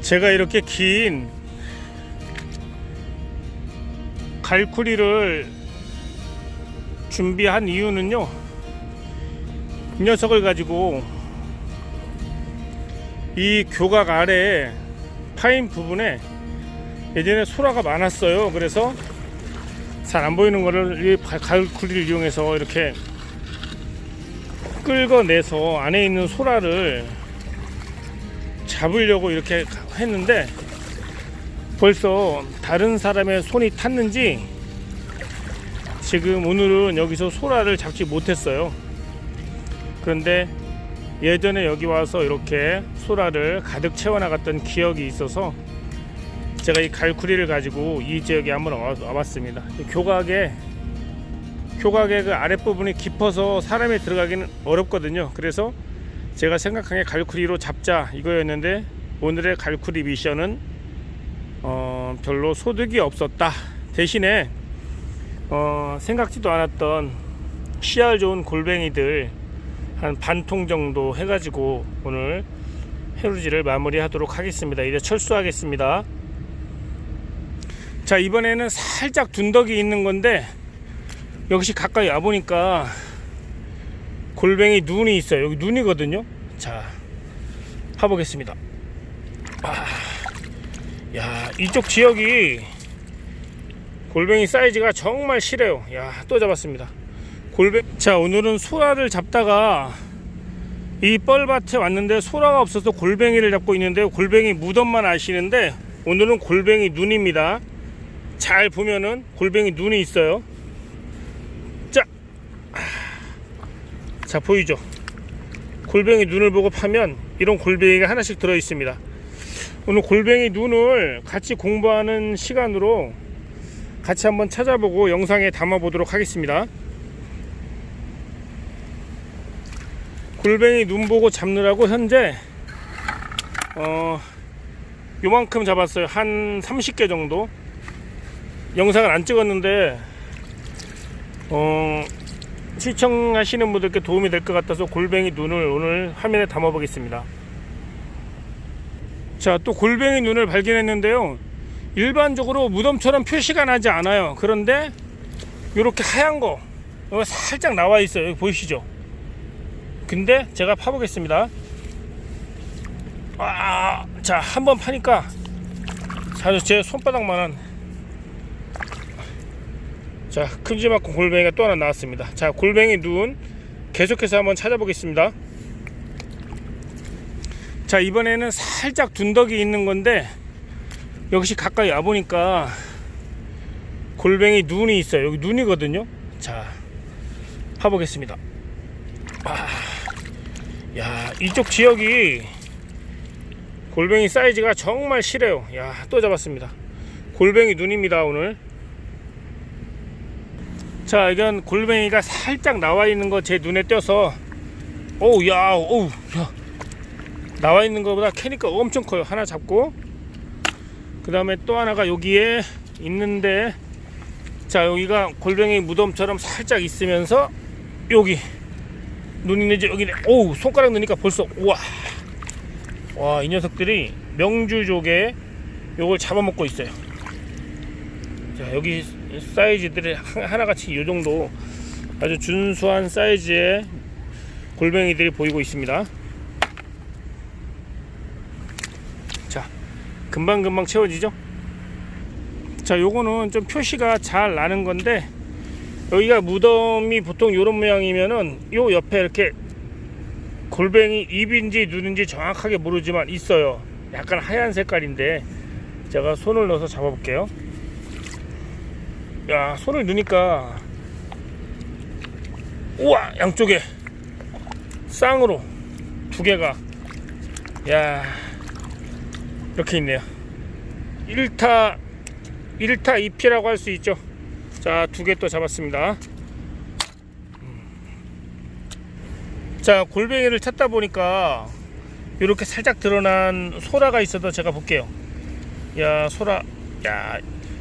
제가 이렇게 긴 갈쿠리를 준비한 이유는요. 이 녀석을 가지고 이 교각 아래 파인 부분에 예전에 소라가 많았어요. 그래서 잘 안 보이는 거를 이 가- 갈쿠리를 이용해서 이렇게 끌어내서 안에 있는 소라를 잡으려고 이렇게 했는데 벌써 다른 사람의 손이 탔는지 지금 오늘은 여기서 소라를 잡지 못했어요. 그런데 예전에 여기 와서 이렇게 소라를 가득 채워나갔던 기억이 있어서 제가 이 갈쿠리를 가지고 이 지역에 한번 와- 와봤습니다. 이 교각에 교각의 그 아랫부분이 깊어서 사람이 들어가기는 어렵거든요. 그래서 제가 생각한 게 갈쿠리로 잡자 이거였는데 오늘의 갈쿠리 미션은 어, 별로 소득이 없었다. 대신에 어, 생각지도 않았던 씨알 좋은 골뱅이들 한 반 통 정도 해가지고 오늘 해루지를 마무리하도록 하겠습니다. 이제 철수하겠습니다. 자 이번에는 살짝 둔덕이 있는 건데 역시 가까이 와 보니까 골뱅이 눈이 있어요. 여기 눈이거든요. 자 파보겠습니다. 아, 야 이쪽 지역이 골뱅이 사이즈가 정말 실해요. 야 또 잡았습니다. 골뱅 자 오늘은 소라를 잡다가 이 뻘밭에 왔는데 소라가 없어서 골뱅이를 잡고 있는데 골뱅이 무덤만 아시는데 오늘은 골뱅이 눈입니다. 잘 보면은 골뱅이 눈이 있어요. 자 보이죠? 골뱅이 눈을 보고 파면 이런 골뱅이가 하나씩 들어 있습니다. 오늘 골뱅이 눈을 같이 공부하는 시간으로 같이 한번 찾아보고 영상에 담아 보도록 하겠습니다. 골뱅이 눈 보고 잡느라고 현재 어 요만큼 잡았어요. 한 30개 정도. 영상을 안 찍었는데 어 시청하시는 분들께 도움이 될 것 같아서 골뱅이 눈을 오늘 화면에 담아 보겠습니다. 자, 또 골뱅이 눈을 발견했는데요. 일반적으로 무덤처럼 표시가 나지 않아요. 그런데 이렇게 하얀 거 여기 살짝 나와 있어요. 여기 보이시죠? 근데 제가 파보겠습니다. 아, 자, 한번 파니까 사실 제 손바닥만한 자, 큼지막한 골뱅이가 또 하나 나왔습니다. 자, 골뱅이 눈 계속해서 한번 찾아보겠습니다. 자, 이번에는 살짝 둔덕이 있는 건데 역시 가까이 와 보니까 골뱅이 눈이 있어요. 여기 눈이거든요. 자, 파보겠습니다. 아, 야, 이쪽 지역이 골뱅이 사이즈가 정말 실해요. 야, 또 잡았습니다. 골뱅이 눈입니다, 오늘. 자, 이건 골뱅이가 살짝 나와 있는 거 제 눈에 띄어서 오우, 야, 오우, 야. 나와 있는 것보다 캐니까 엄청 커요. 하나 잡고. 그 다음에 또 하나가 여기에 있는데 자 여기가 골뱅이 무덤처럼 살짝 있으면서 여기. 눈 있는지 여기네. 오우 손가락 넣으니까 벌써 우와. 와 이 녀석들이 명주족에 요걸 잡아먹고 있어요. 자 여기 사이즈들이 하- 하나같이 이 정도 아주 준수한 사이즈의 골뱅이들이 보이고 있습니다. 자 금방금방 채워지죠? 자 요거는 좀 표시가 잘 나는 건데 여기가 무덤이 보통 요런 모양이면은 요 옆에 이렇게 골뱅이 입인지 눈인지 정확하게 모르지만 있어요. 약간 하얀 색깔인데 제가 손을 넣어서 잡아볼게요 야 손을 넣으니까 우와 양쪽에 쌍으로 두 개가. 야 이렇게 있네요. 1타 1타 2피라고 할 수 있죠. 자 두 개 또 잡았습니다. 음. 자 골뱅이를 찾다 보니까 이렇게 살짝 드러난 소라가 있어서 제가 볼게요. 야 소라. 야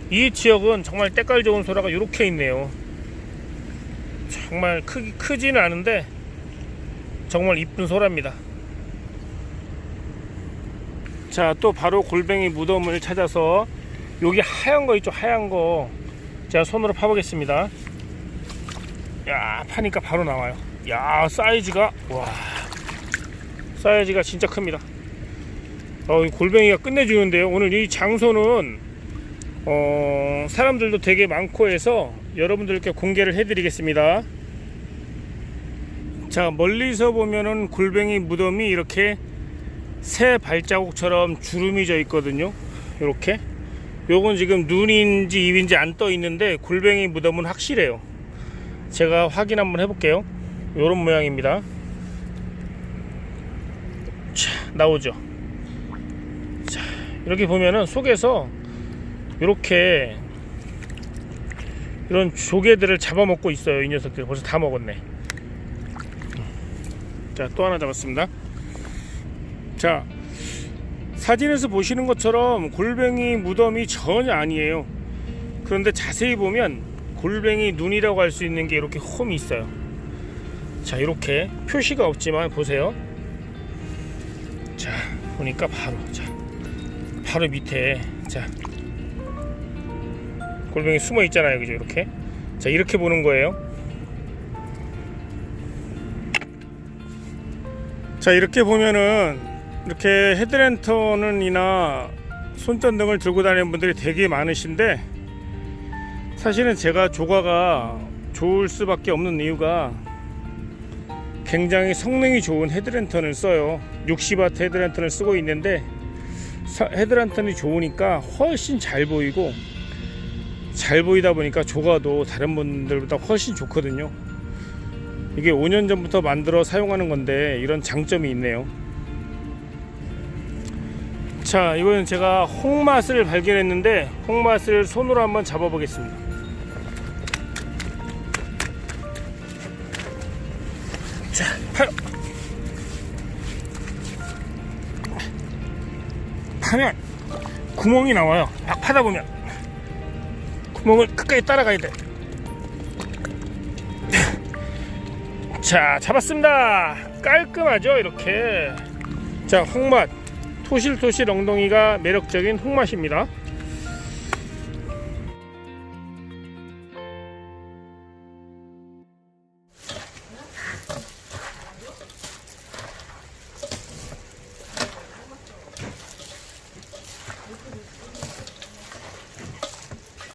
이 지역은 정말 때깔 좋은 소라가 이렇게 있네요 정말 크기 크지는 않은데 정말 이쁜 소라입니다. 자, 또 바로 골뱅이 무덤을 찾아서 여기 하얀 거 있죠? 하얀 거. 제가 손으로 파보겠습니다. 야, 파니까 바로 나와요. 야, 사이즈가 와. 사이즈가 진짜 큽니다. 어, 이 골뱅이가 끝내주는데요. 오늘 이 장소는 어, 사람들도 되게 많고 해서 여러분들께 공개를 해드리겠습니다. 자, 멀리서 보면은 골뱅이 무덤이 이렇게 새 발자국처럼 주름이 져 있거든요. 이렇게. 요건 지금 눈인지 입인지 안 떠 있는데 골뱅이 무덤은 확실해요. 제가 확인 한번 해볼게요. 요런 모양입니다. 자, 나오죠. 자, 이렇게 보면은 속에서 이렇게 이런 조개들을 잡아먹고 있어요. 이 녀석들 벌써 다 먹었네. 자, 또 하나 잡았습니다. 자, 사진에서 보시는 것처럼 골뱅이 무덤이 전혀 아니에요. 그런데 자세히 보면 골뱅이 눈이라고 할 수 있는 게 이렇게 홈이 있어요. 자, 이렇게 표시가 없지만 보세요. 자, 보니까 바로 자, 바로 밑에 자 골뱅이 숨어 있잖아요, 그죠? 이렇게 자 이렇게 보는 거예요. 자 이렇게 보면은 이렇게 헤드랜턴이나 손전등을 들고 다니는 분들이 되게 많으신데 사실은 제가 조과가 좋을 수밖에 없는 이유가 굉장히 성능이 좋은 헤드랜턴을 써요 60W 헤드랜턴을 쓰고 있는데 사- 헤드랜턴이 좋으니까 훨씬 잘 보이고 잘 보이다 보니까 조과도 다른 분들보다 훨씬 좋거든요. 이게 5년 전부터 만들어 사용하는 건데 이런 장점이 있네요. 자 이거는 제가 홍맛을 발견했는데 홍맛을 손으로 한번 잡아 보겠습니다. 자 파요 파면 구멍이 나와요. 막 파다 보면 구멍을 끝까지 따라가야 돼. 자 잡았습니다. 깔끔하죠 이렇게. 자 홍맛. 토실토실 엉덩이가 매력적인 홍맛입니다